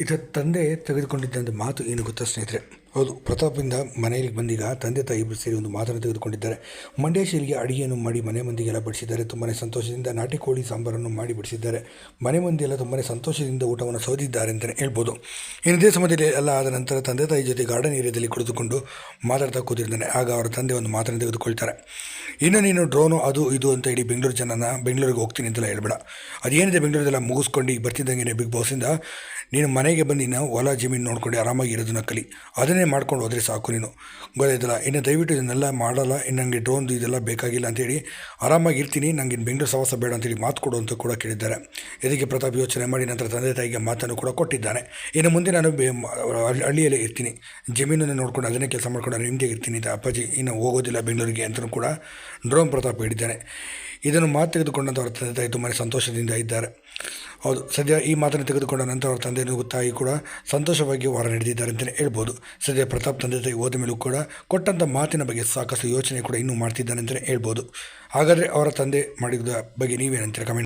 ಇದರ ತಂದೆ ತೆಗೆದುಕೊಂಡಿದ್ದಂಥ ಮಾತು ಏನು ಗೊತ್ತಾ ಸ್ನೇಹಿತರೆ? ಹೌದು ಪ್ರತಾಪಿಂದ ಮನೆಯಲ್ಲಿ ಬಂದೀಗ ತಂದೆ ತಾಯಿ ಇಬ್ಬರು ಸೇರಿ ಒಂದು ಮಾತನ್ನು ತೆಗೆದುಕೊಂಡಿದ್ದಾರೆ. ಮಂಡೇಶ್ವರಿಗೆ ಅಡಿಗೆಯನ್ನು ಮಾಡಿ ಮನೆ ಮಂದಿಗೆಲ್ಲ ಬಡಿಸಿದ್ದಾರೆ. ತುಂಬಾ ಸಂತೋಷದಿಂದ ನಾಟಿ ಕೋಳಿ ಸಾಂಬಾರನ್ನು ಮಾಡಿ ಬಡಿಸಿದ್ದಾರೆ. ಮನೆ ಮಂದಿಯೆಲ್ಲ ತುಂಬಾ ಸಂತೋಷದಿಂದ ಊಟವನ್ನು ಸೋದಿದ್ದಾರೆ ಅಂತಲೇ ಹೇಳ್ಬೋದು. ಇನ್ನು ಇದೇ ಸಮಯದಲ್ಲಿ ಎಲ್ಲ ಆದ ನಂತರ ತಂದೆ ತಾಯಿ ಜೊತೆ ಗಾರ್ಡನ್ ಏರಿಯಾದಲ್ಲಿ ಕುಳಿತುಕೊಂಡು ಮಾತಾಡ್ತಾ ಕೂತಿರ್ತಾನೆ. ಆಗ ಅವರ ತಂದೆ ಒಂದು ಮಾತನ್ನು ತೆಗೆದುಕೊಳ್ತಾರೆ. ಇನ್ನು ನೀನು ಡ್ರೋನು ಅದು ಇದು ಅಂತ ಹೇಳಿ ಬೆಂಗಳೂರು ಜನನ ಬೆಂಗಳೂರಿಗೆ ಹೋಗ್ತೀನಿ ಅಂತೆಲ್ಲ ಹೇಳ್ಬೇಡ. ಅದೇನಿದೆ ಬೆಂಗಳೂರದೆಲ್ಲ ಮುಗಿಸ್ಕೊಂಡು ಈಗ ಬರ್ತಿದ್ದಂಗೆ ಬಿಗ್ ಬಾಸಿಂದ ನೀನು ಮನೆಗೆ ಬಂದು ನೀನು ಹೊಲ ಜಮೀನು ನೋಡ್ಕೊಂಡು ಆರಾಮಾಗಿ ಇರೋದನ್ನ ಕಲಿ. ಅದನ್ನೇ ಮಾಡ್ಕೊಂಡು ಹೋದರೆ ಸಾಕು ನೀನು. ಗೊತ್ತಾಯ್ತಲ್ಲ, ಇನ್ನು ದಯವಿಟ್ಟು ಇದನ್ನೆಲ್ಲ ಮಾಡಲ್ಲ, ಇನ್ನು ನನಗೆ ಡ್ರೋನ್ದು ಇದೆಲ್ಲ ಬೇಕಾಗಿಲ್ಲ ಅಂತೇಳಿ ಆರಾಮಾಗಿ ಇರ್ತೀನಿ ನನಗೆ ಬೆಂಗಳೂರು ಸವಾಸ ಬೇಡ ಅಂತೇಳಿ ಮಾತು ಕೊಡು ಅಂತ ಕೂಡ ಕೇಳಿದ್ದಾರೆ. ಇದಕ್ಕೆ ಪ್ರತಾಪ್ ಯೋಚನೆ ಮಾಡಿ, ನಂತರ ತಂದೆ ತಾಯಿಗೆ ಮಾತನ್ನು ಕೂಡ ಕೊಟ್ಟಿದ್ದಾನೆ ಇನ್ನು ಮುಂದೆ ನಾನು ಹಳ್ಳಿಯಲ್ಲೇ ಇರ್ತೀನಿ. ಜಮೀನನ್ನು ನೋಡ್ಕೊಂಡು ಅದನ್ನೇ ಕೆಲಸ ಮಾಡ್ಕೊಂಡು ನಾನು ನಿಮ್ಮದೇ ಇರ್ತೀನಿ ಅಂತ ಅಪ್ಪಾಜಿ ಇನ್ನು ಹೋಗೋದಿಲ್ಲ ಬೆಂಗಳೂರಿಗೆ ಅಂತಲೂ ಕೂಡ ಡ್ರೋನ್ ಪ್ರತಾಪ್ ಹೇಳಿದ್ದಾನೆ ಇದನ್ನು ಮಾತು ತೆಗೆದುಕೊಂಡಂಥ ಅವರ ತಂದೆ ತಾಯಿ ತುಂಬಾ ಸಂತೋಷದಿಂದ ಇದ್ದಾರೆ. ಹೌದು, ಸದ್ಯ ಈ ಮಾತನ್ನು ತೆಗೆದುಕೊಂಡ ನಂತರ ಅವರ ತಂದೆಯೂ ತಾಯಿ ಕೂಡ ಸಂತೋಷವಾಗಿ ವಾರ ನಡೆದಿದ್ದಾರೆ ಅಂತಲೇ ಹೇಳ್ಬೋದು. ಸದ್ಯ ಪ್ರತಾಪ್ ತಂದೆ ತಾಯಿ ಹೋದ ಮೇಲೂ ಕೂಡ ಕೊಟ್ಟಂಥ ಮಾತಿನ ಬಗ್ಗೆ ಸಾಕಷ್ಟು ಯೋಚನೆ ಕೂಡ ಇನ್ನೂ ಮಾಡ್ತಿದ್ದಾನೆ ಅಂತಲೇ ಹೇಳ್ಬೋದು. ಹಾಗಾದರೆ ಅವರ ತಂದೆ ಮಾಡಿದ ಬಗ್ಗೆ ನೀವೇನಂತೀರ? ಕಮೆಂಟ್